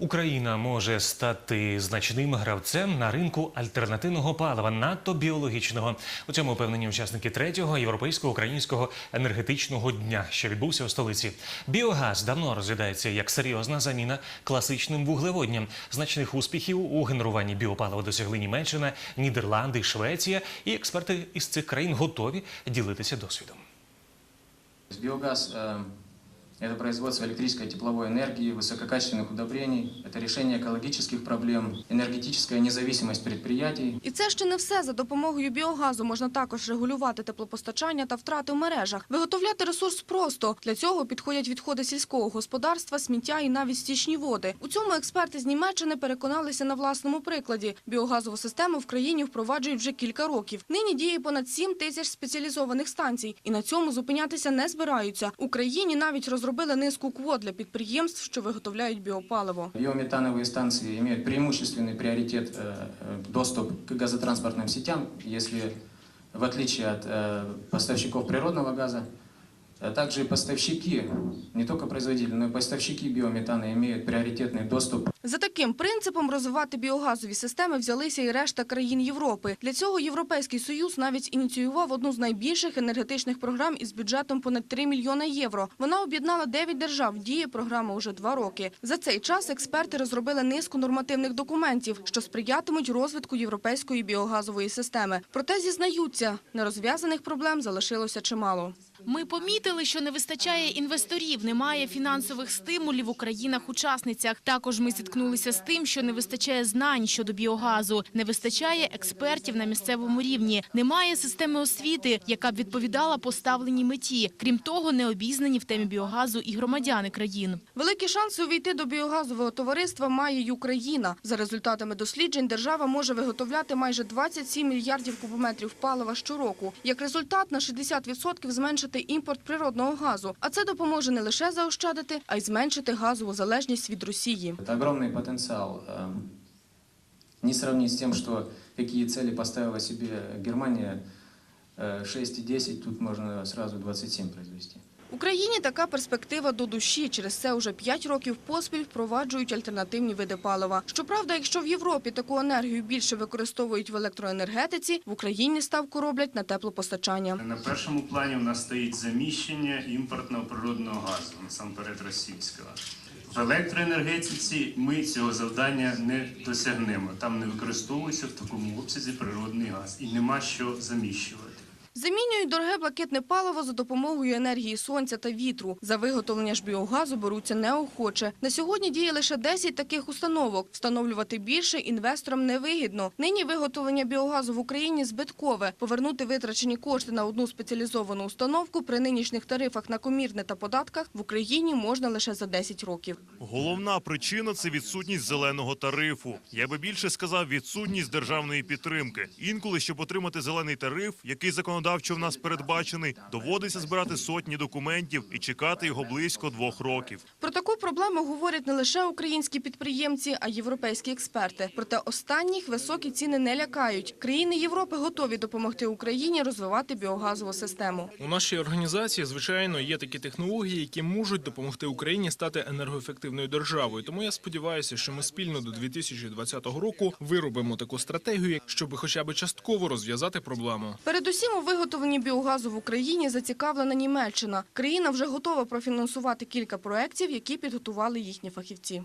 Україна може стати значним гравцем на ринку альтернативного палива, надто біологічного. У цьому впевнені учасники третього європейського українського енергетичного дня, що відбувся у столиці. Біогаз давно розглядається як серйозна заміна класичним вуглеводням. Значних успіхів у генеруванні біопалива досягли Німеччина, Нідерланди, Швеція, і експерти із цих країн готові ділитися досвідом. Биогаз э, – это производство электрической и тепловой энергии, высококачественных удобрений, это решение экологических проблем, энергетическая независимость предприятий. І це ще не все. За допомогою біогазу можна також регулювати теплопостачання та втрати в мережах. Виготовляти ресурс просто. Для цього підходять відходи сільського господарства, сміття і навіть стічні води. У цьому експерти з Німеччини переконалися на власному прикладі. Біогазову систему в країні впроваджують вже кілька років. Нині діє понад 7 тисяч спеціалізованих станцій. І на цьому зупинятися не збираються. У країні навіть розробили низку квот для підприємств, що виготовляють біопаливо. Биометановые станции имеют преимущественный приоритет э, э, доступ к газотранспортным сетям, если в отличие от э, поставщиков природного газа, э, также и поставщики, не только производители, но и поставщики биометана имеют приоритетный доступ за таким принципом розвивати біогазові системи взялися і решта країн Європи. Для цього Європейський Союз навіть ініціював одну з найбільших енергетичних програм із бюджетом понад 3 мільйони євро. Вона об'єднала 9 держав. Діє програма уже два роки. За цей час експерти розробили низку нормативних документів, що сприятимуть розвитку європейської біогазової системи. Проте зізнаються, нерозв'язаних проблем залишилося чимало. Ми помітили, що не вистачає інвесторів, немає фінансових стимулів у країнах-учасницях. Також ми зіткнулися з тим, що не вистачає знань щодо біогазу, не вистачає експертів на місцевому рівні, немає системи освіти, яка б відповідала поставленій меті. Крім того, не обізнані в темі біогазу і громадяни країн. Великі шанси увійти до біогазового товариства має й Україна. За результатами досліджень держава може виготовляти майже 27 мільярдів кубометрів палива щороку. Як результат, на 60% зменшити імпорт природного газу. А це допоможе не лише заощадити, а й зменшити газову залежність від Росії. Это огромный потенциал. э, Не сравнить с тем, что какие цели поставила себе Германия, э, 6 и 10, тут можно сразу 27 произвести. Україні така перспектива до душі. Через це уже 5 років поспіль впроваджують альтернативні види палива. Щоправда, якщо в Європі таку енергію більше використовують в електроенергетиці, в Україні ставку роблять на теплопостачання. На першому плані у нас стоїть заміщення імпортного природного газу, насамперед російського. В електроенергетиці ми цього завдання не досягнемо. Там не використовується в такому обсязі природний газ і нема що заміщувати. Замінюють дороге блакитне паливо за допомогою енергії сонця та вітру. За виготовлення ж біогазу беруться неохоче. На сьогодні діє лише 10 таких установок. Встановлювати більше інвесторам невигідно. Нині виготовлення біогазу в Україні збиткове. Повернути витрачені кошти на одну спеціалізовану установку при нинішніх тарифах на комірне та податках в Україні можна лише за 10 років. Головна причина це відсутність зеленого тарифу. Я би більше сказав, відсутність державної підтримки. Інколи, щоб отримати зелений тариф, який законодавчо в нас передбачений, доводиться збирати сотні документів і чекати його близько двох років. Про таку проблему говорять не лише українські підприємці, а й європейські експерти. Проте останніх високі ціни не лякають. Країни Європи готові допомогти Україні розвивати біогазову систему. У нашій організації, звичайно, є такі технології, які можуть допомогти Україні стати енергоефективною державою. Тому я сподіваюся, що ми спільно до 2020 року виробимо таку стратегію, щоб хоча б частково розв'язати проблему. Передусім у виготовленні біогазу в Україні зацікавлена Німеччина. Країна вже готова профінансувати кілька проєктів, які підготували їхні фахівці.